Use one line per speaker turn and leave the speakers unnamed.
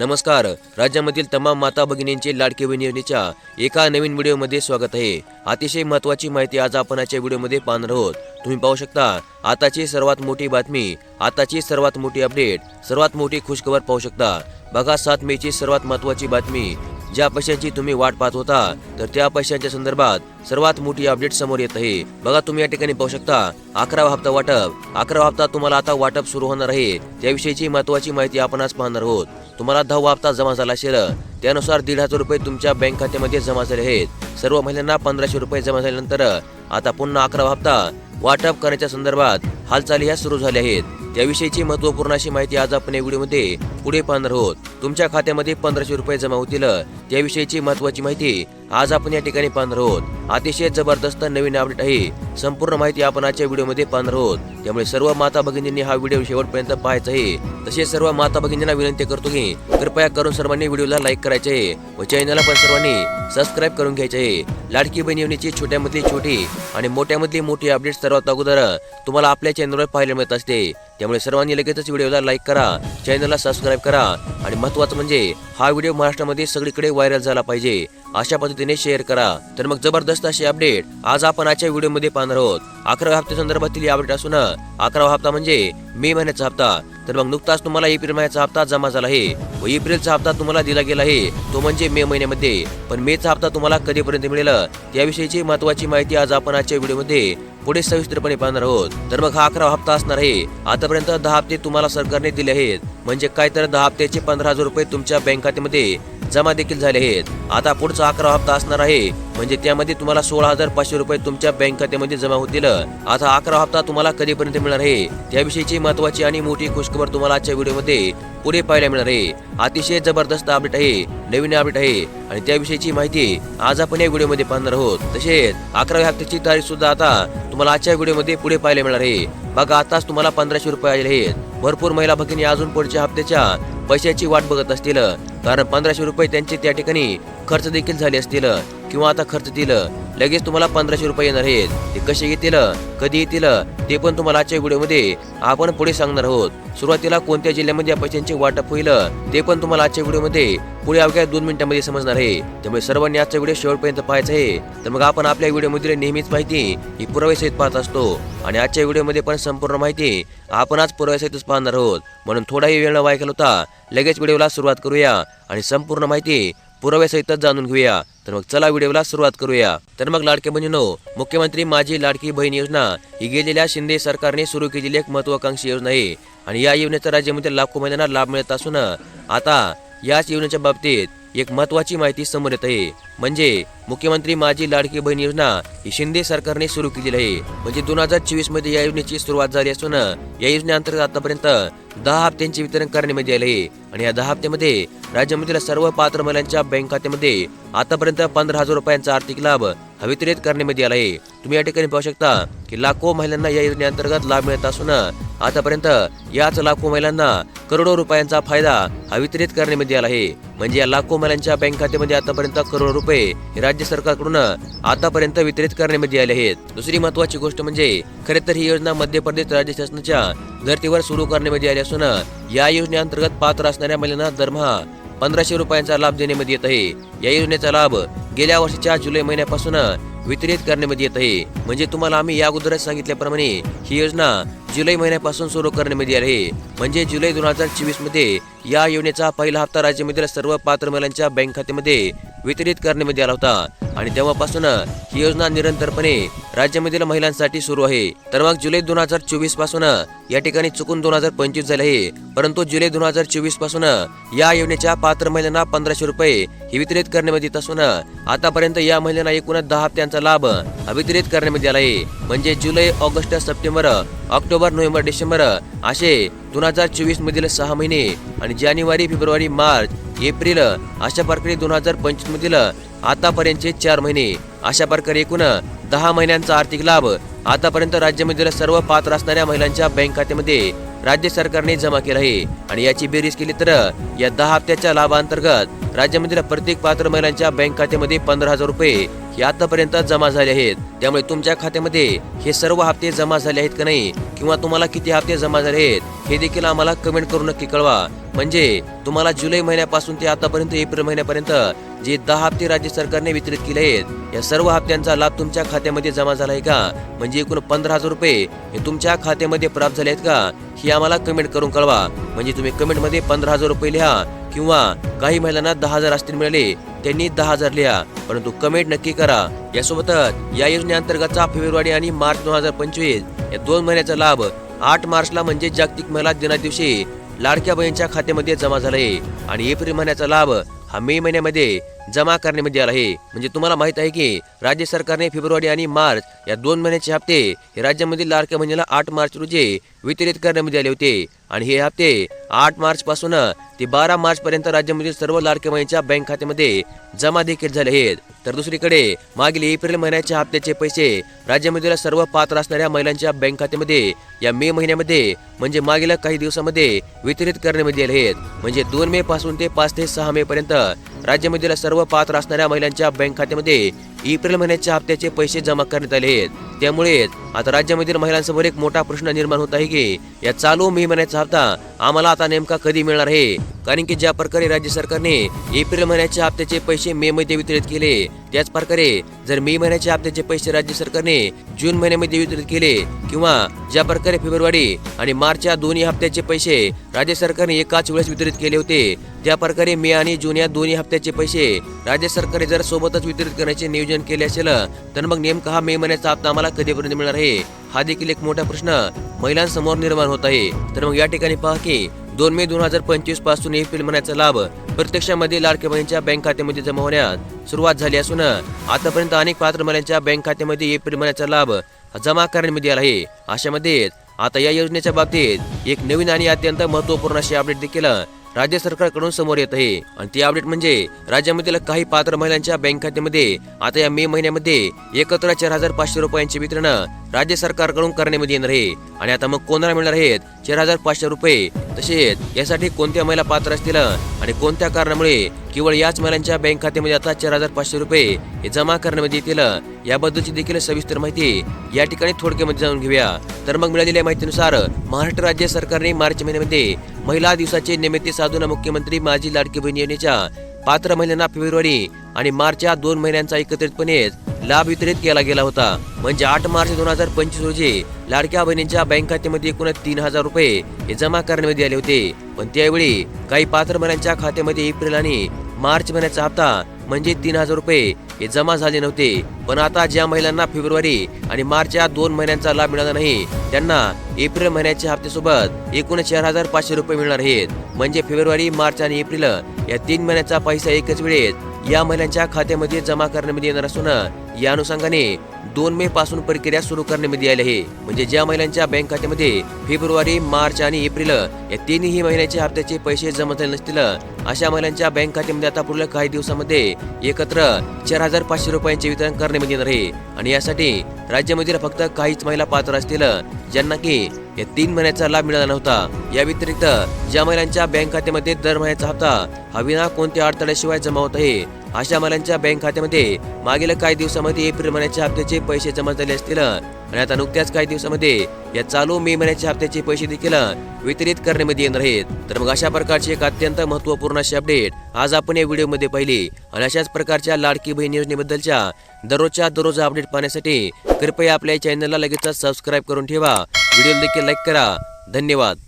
नमस्कार. राज्यामधील तमाम माता भगिनींचे लाडके बहीण एका नवीन व्हिडिओमध्ये स्वागत आहे. अतिशय महत्त्वाची माहिती आज आपण आजच्या व्हिडिओमध्ये पाहणार आहोत. तुम्ही पाहू शकता आताची सर्वात मोठी बातमी आताची सर्वात मोठी अपडेट सर्वात मोठी खुशखबर पाहू शकता. बघा सात मेची सर्वात महत्त्वाची बातमी ज्या पैशांची तुम्ही वाट पाहत होता तर त्या पैशांच्या संदर्भात सर्वात मोठी अपडेट समोर येत आहे. बघा तुम्ही या ठिकाणी पाहू शकता अकरावा हप्ता वाटप. अकरावा हप्ता तुम्हाला आता वाटप सुरू होणार आहे. त्याविषयीची महत्वाची माहिती आपण आज पाहणार आहोत. तुम्हाला दहावा हप्ता जमा झाला असेल त्यानुसार दीड हजार रुपये तुमच्या बँक खात्यामध्ये जमा झाले आहेत. सर्व महिलांना पंधराशे रुपये जमा झाल्यानंतर आता पुन्हा अकरावा हप्ता वाटप करण्याच्या संदर्भात हालचाली ह्या सुरू झाल्या आहेत. त्याविषयीची महत्त्वपूर्ण अशी माहिती आज आपण या व्हिडिओमध्ये पुढे पाहणार आहोत. तुमच्या खात्यामध्ये पंधराशे रुपये जमा होतील. त्याविषयीची महत्वाची माहिती आज आपण या ठिकाणी पाहणार आहोत. अतिशय जबरदस्त नवीन अपडेट आहे. संपूर्ण माहिती आपण आजच्या व्हिडिओमध्ये पाहणार आहोत. त्यामुळे सर्व माता भगिनींनी हा व्हिडिओ शेवटपर्यंत पाहायचा आहे. तसेच सर्व माता भगिनींना विनंती करतो की कृपया करून सर्वांनी व्हिडिओला लाईक करायचे आहे व चॅनलला पण सर्वांनी सबस्क्राईब करून घ्यायचे आहे. लाडकी बहीण योजनेची छोट्यामधली छोटी आणि मोठ्यामधली मोठी अपडेट सर्वात अगोदर तुम्हाला आपल्या चॅनलवर पाहायला मिळत असते. त्यामुळे सर्वांनी लगेचच व्हिडिओला लाईक करा चॅनलला सबस्क्राईब करा आणि महत्त्वाचं म्हणजे हा व्हिडिओ महाराष्ट्रामध्ये सगळीकडे व्हायरल झाला पाहिजे. अशा पद्धतीने शेअर करा. तर मग जबरदस्त असे अपडेट आज आपण आजच्या व्हिडिओमध्ये पाहणार आहोत. अकराव्या हप्त्या संदर्भातील अपडेट असून अकरावा हप्ता म्हणजे मे महिन्याचा हप्ता. तर मग नुकताच तुम्हाला एप्रिल महिन्याचा हप्ता जमा झाला आहे व एप्रिलचा हप्ता तुम्हाला दिला गेला आहे. तो म्हणजे मे महिन्यामध्ये. पण मेचा हप्ता तुम्हाला कधीपर्यंत मिळेल? त्याविषयीची महत्वाची माहिती आज आपण आजच्या व्हिडिओमध्ये पुढे सविस्तरपणे पाहणार आहोत. तर मग हा अकरा हप्ता असणार आहे. आतापर्यंत दहा हप्ते तुम्हाला सरकारने दिले आहेत. म्हणजे काय तर दहा हप्त्याचे पंधरा हजार रुपये तुमच्या बँक खात्यामध्ये जमा देखील झाले आहेत. आता पुढचा अकरा हप्ता असणार आहे. म्हणजे त्यामध्ये तुम्हाला सोळा हजार पाचशे रुपये तुमच्या बँक खात्यामध्ये जमा होतील. आता अकरा हप्ता तुम्हाला कधीपर्यंत मिळणार आहे? त्याविषयीची महत्वाची आणि मोठी खुशखबर तुम्हाला आजच्या व्हिडिओमध्ये पुढे पाहायला मिळणार आहे. अतिशय जबरदस्त अपडेट आहे नवीन अपडेट आहे. आणि त्याविषयीची माहिती आज आपण या व्हिडिओमध्ये पाहणार आहोत. तसेच अकराव्या हप्त्याची तारीख सुद्धा आता तुम्हाला आजच्या व्हिडिओमध्ये पुढे पाहायला मिळणार आहे. बघा आताच तुम्हाला पंधराशे रुपये आले आहेत. भरपूर महिला भगिनी अजून पुढच्या हप्त्याच्या पैशाची वाट बघत असतील. कारण पंधराशे रुपये त्यांचे त्या ठिकाणी खर्च देखील झाले असतील. किंवा आता खर्च दिलं लगेच तुम्हाला पंधराशे रुपये येणार आहेत. ते कसे येतील कधी येतील ते पण तुम्हाला आजच्या व्हिडिओमध्ये आपण पुढे सांगणार आहोत. सुरुवातीला कोणत्या जिल्ह्यामध्ये या पैशांचे वाटप होईल ते पण तुम्हाला आजच्या व्हिडिओमध्ये पुढे अवघ्या दोन मिनिटांमध्ये समजणार आहे. त्यामुळे सर्वांनी आजचा व्हिडिओ शेवटपर्यंत पाहायचा आहे. तर मग आपण आपल्या व्हिडिओमध्ये नेहमीच माहिती ही पुराव्यासहित पाहत असतो. आणि आजच्या व्हिडिओमध्ये पण संपूर्ण माहिती आपण आज पुराव्यासहितच पाहणार आहोत. म्हणून थोडाही वेळ न होता लगेच व्हिडिओला सुरुवात करूया. आणि संपूर्ण माहिती पुराव्यासहितच जाणून घेऊया. तर मग चला व्हिडिओला सुरुवात करूया. तर मग लाडके बहिणीनो मुख्यमंत्री माझी लाडकी बहीण योजना ही गेलेल्या शिंदे सरकारने सुरू केलेली एक महत्वाकांक्षी योजना आहे. आणि या योजनेचा राज्यामध्ये लाखो महिलांना लाभ मिळत असून आता याच योजनेच्या बाबतीत एक महत्वाची माहिती समोर येत आहे. म्हणजे मुख्यमंत्री माझी लाडकी बहीण योजना ही शिंदे सरकारने सुरू केलेली आहे. म्हणजे दोन हजार चोवीसमध्ये या योजनेची सुरुवात झाली असून या योजनेअंतर्गत आतापर्यंत दहा हप्त्यांचे वितरण करण्यात आले आहे. आणि या दहा हप्त्यामध्ये राज्यामधील सर्व पात्र महिलांच्या बँक खात्यामध्ये आतापर्यंत पंधरा हजार रुपयांचा आर्थिक लाभ हा वितरित आला आहे. तुम्ही या ठिकाणी पाहू शकता की लाखो महिलांना या योजनेअंतर्गत लाभ मिळत असून आतापर्यंत याच लाखो महिलांना करोडो रुपयांचा फायदा हा वितरित आला आहे. म्हणजे या लाखो महिलांच्या बँक खात्यामध्ये आतापर्यंत करोडो रुपये राज्य राज्य सरकारकडून आतापर्यंत वितरित करण्यात म्हणजे आले आहेत. दुसरी महत्वाची गोष्ट म्हणजे खरे तर ही योजना मध्य प्रदेश राज्य शासनाच्या धर्तीवर सुरू करण्यात म्हणजे आली असून या योजनेअंतर्गत पात्र असणाऱ्या महिलांना दरमहा पंधराशे रुपयांचा लाभ देण्यामध्ये येत आहे. या योजनेचा लाभ गेल्या वर्षीच्या जुलै महिन्यापासून वितरित करण्यामध्ये येत आहे. म्हणजे तुम्हाला आम्ही या अगोदरच सांगितल्याप्रमाणे ही योजना जुलै महिन्यापासून सुरू करण्यामध्ये आली आहे. म्हणजे जुलै दोन हजार चोवीसमध्ये या योजनेचा पहिला हप्ता राज्यामधील सर्व पात्र महिलांच्या बँक खात्यामध्ये वितरित करण्यात आला होता. आणि तेव्हापासून ही योजना निरंतरपणे राज्यामधील महिलांसाठी सुरू आहे. तर मग जुलै दोन हजार चोवीसपासून या ठिकाणी चुकून दोन हजार पंचवीस झाले आहे. परंतु जुलै दोन हजार चोवीसपासून या योजनेच्या पात्र महिलांना पंधराशे रुपये ही वितरित करण्यात येत असून आतापर्यंत या महिलांना एकूणच दहा हप्त्यांचा लाभ वितरित करण्यात आला आहे. म्हणजे जुलै August September October November December असे दोन हजार चोवीस मधील सहा महिने आणि जानेवारी फेब्रुवारी मार्च एप्रिल अशा प्रकारे दोन हजार पंचवीस मधील आतापर्यंतचे चार महिने. अशा प्रकारे एकूण दहा महिन्यांचा आर्थिक लाभ आतापर्यंत राज्यामधील सर्व पात्र असणाऱ्या महिलांच्या बँक खात्यामध्ये राज्य सरकारने जमा केला आहे. आणि याची बेरीज केली तर या दहा हप्त्याच्या लाभांतर्गत राज्यामधील प्रत्येक पात्र महिलांच्या बँक खात्यामध्ये पंधरा हजार रुपये हे आतापर्यंत जमा झाले आहेत. त्यामुळे तुमच्या खात्यामध्ये हे सर्व हप्ते जमा झाले आहेत का नाही किंवा तुम्हाला किती हप्ते जमा झाले आहेत हे देखील आम्हाला कमेंट करून नक्की कळवा. म्हणजे तुम्हाला जुलै महिन्यापासून ते आतापर्यंत एप्रिल महिन्यापर्यंत जे दहा हप्ते राज्य सरकारने वितरित केले आहेत या सर्व हप्त्यांचा लाभ तुमच्या खात्यामध्ये जमा झाला आहे का? म्हणजे एकूण पंधरा हजार रुपये हे तुमच्या खात्यामध्ये प्राप्त झाले आहेत का? हे आम्हाला कमेंट करून कळवा. म्हणजे तुम्ही कमेंटमध्ये पंधरा हजार रुपये लिहा किंवा काही महिलांना दहा हजार असतील मिळाले त्यांनी दहा हजार लिहा. परंतु कमेंट नक्की करा. यासोबतच या योजनेअंतर्गतचा फेब्रुवारी आणि मार्च दोन हजार पंचवीस या दोन महिन्याचा लाभ आठ मार्चला म्हणजे जागतिक महिला दिना दिवशी लाडक्या बहिणीच्या खात्यामध्ये जमा झाला आहे आणि एप्रिल महिन्याचा लाभ हा मे महिन्यामध्ये जमा करण्यामध्ये आला आहे. म्हणजे तुम्हाला माहीत आहे की राज्य सरकारने फेब्रुवारी आणि मार्च या दोन महिन्याचे हप्ते हे राज्यामधील लाडक्या महिन्याला आठ मार्च रोजी वितरित करण्यामध्ये आले होते. आणि हे हप्ते आठ मार्च पासून ते बारा मार्च पर्यंत राज्यामधील सर्व लाडक्या महिन्याच्या बँक खात्यामध्ये जमा देखील झाले आहेत. तर दुसरीकडे मागील एप्रिल महिन्याच्या हप्त्याचे पैसे राज्यामधील सर्व पात्र असणाऱ्या महिलांच्या बँक खात्यामध्ये या मे महिन्यामध्ये म्हणजे मागील काही दिवसामध्ये वितरित करण्यामध्ये आले आहेत. म्हणजे दोन मे पासून ते पाच ते सहा मे पर्यंत राज्यामधील सर्व पात्र असणाऱ्या महिलांच्या बँक खात्यामध्ये एप्रिल महिन्याच्या हप्त्याचे पैसे जमा करण्यात आले आहेत. त्यामुळेच आता राज्यामधील महिलांसमोर एक मोठा प्रश्न निर्माण होत आहे की या चालू मे महिन्याचा हप्ता आम्हाला आता नेमका कधी मिळणार आहे? कारण की ज्या प्रकारे राज्य सरकारने एप्रिल महिन्याच्या हप्त्याचे पैसे मे मध्ये वितरित केले त्याच प्रकारे जर मे महिन्याच्या हप्त्याचे पैसे राज्य सरकारने जून महिन्यामध्ये वितरित केले किंवा ज्या प्रकारे फेब्रुवारी आणि मार्च या दोन्ही हप्त्याचे पैसे राज्य सरकारने एकाच वेळेस वितरित केले होते त्या प्रकारे मे आणि जून या दोन्ही हप्त्याचे पैसे राज्य सरकारने जर सोबतच वितरित करण्याचे नियोजन केले असेल तर मग नेमका हा मे महिन्याचा हप्ता आम्हाला कधीपर्यंत मिळणार आहे? हा देखील एक मोठा प्रश्न महिलांसमोर निर्माण होत आहे. तर मग या ठिकाणी पहा की दोन मे दोन हजार पंचवीसपासून एप्रिल महिन्याचा लाभ प्रत्यक्षामध्ये लाडके बहिणीच्या बँक खात्यामध्ये जमा होण्यास सुरुवात झाली असून आतापर्यंत अनेक पात्र महिलांच्या बँक खात्यामध्ये एप्रिल महिन्याचा लाभ जमा करण्यामध्ये आला आहे. अशामध्ये आता या योजनेच्या बाबतीत एक नवीन आणि अत्यंत महत्त्वपूर्ण अशी अपडेट देखील राज्य सरकारकडून समोर येत आहे आणि ती अपडेट म्हणजे राज्यामधील काही पात्र महिलांच्या बँक खात्यामध्ये आता या मे महिन्यामध्ये एकत्र चार हजार पाचशे रुपयांचे वितरण राज्य सरकारकडून करण्यामध्ये येणार आहे. आणि आता मग कोणाला मिळणार आहेत? चार हजार पाचशे रुपये तसेच यासाठी कोणत्या महिला पात्र असतील? आणि कोणत्या कारणामुळे केवळ याच महिलांच्या बँक खात्यामध्ये आता चार हजार पाचशे रुपये हे जमा करण्यामध्ये येतील. याबद्दलची देखील सविस्तर माहिती या ठिकाणी थोडक्यामध्ये जाणून घेऊया. तर मग मिळालेल्या माहितीनुसार महाराष्ट्र राज्य सरकारने मार्च महिन्यामध्ये महिला दिवसाचे निमित्त साधून मुख्यमंत्री माझी लाडकी बहीण योजनेच्या पात्र महिलांना फेब्रुवारी आणि मार्च या दोन महिन्यांचा एकत्रितपणे लाभ वितरित केला गेला होता. म्हणजे आठ मार्च दोन हजार पंचवीस रोजी लाडक्या बहिणींच्या बँक खात्यामध्ये एकूण तीन हजार रुपये हे जमा करण्यामध्ये आले होते. पण त्यावेळी काही पात्र महिन्यांच्या खात्यामध्ये एप्रिल आणि मार्च महिन्याचा हप्ता म्हणजे तीन हजार रुपये हे जमा झाले नव्हते. पण आता ज्या महिलांना फेब्रुवारी आणि मार्च या दोन महिन्यांचा लाभ मिळाला नाही त्यांना एप्रिल महिन्याच्या हप्त्यासोबत एकूण चार हजार पाचशे रुपये मिळणार आहेत. म्हणजे फेब्रुवारी मार्च आणि एप्रिल या तीन महिन्याचा पैसा एकच वेळेत या महिलांच्या खात्यामध्ये जमा करण्यामध्ये येणार असून या अनुषंगाने दोन मे पासून प्रक्रिया सुरू करण्यामध्ये आली आहे. म्हणजे ज्या महिलांच्या बँक खात्यामध्ये फेब्रुवारी मार्च आणि एप्रिल या तिन्ही महिन्याच्या हप्त्याचे पैसे जमा झाले नसतील अशा महिलांच्या बँक खात्यामध्ये आता पुढल्या काही दिवसामध्ये एकत्र चार हजार पाचशे रुपयांचे वितरण करण्यामध्ये येणार आहे. आणि यासाठी राज्यामधील फक्त काहीच महिला पात्र असतील ज्यांना की या तीन महिन्याचा लाभ मिळाला नव्हता. या व्यतिरिक्त ज्या महिलांच्या बँक खात्यामध्ये दर महिन्याचा हप्ता हा विना कोणत्या अडथळ्याशिवाय जमा होत आहे अशा महिलांच्या बँक खात्यामध्ये मागील काही दिवसामध्ये एप्रिल महिन्याच्या हप्त्याचे पैसे जमा झाले असतील. आणि आता नुकत्याच काही दिवसामध्ये या चालू मे महिन्याच्या हप्त्याचे पैसे देखील वितरित करण्यामध्ये येणार आहेत. तर मग अशा प्रकारची एक अत्यंत महत्त्वपूर्ण अशी अपडेट आज आपण या व्हिडिओमध्ये पाहिली. आणि अशाच प्रकारच्या लाडकी बहीण योजनेबद्दलच्या दररोजच्या दररोज अपडेट पाहण्यासाठी कृपया आपल्या चॅनलला लगेचच सबस्क्राईब करून ठेवा. व्हिडिओ देखील लाईक करा. धन्यवाद.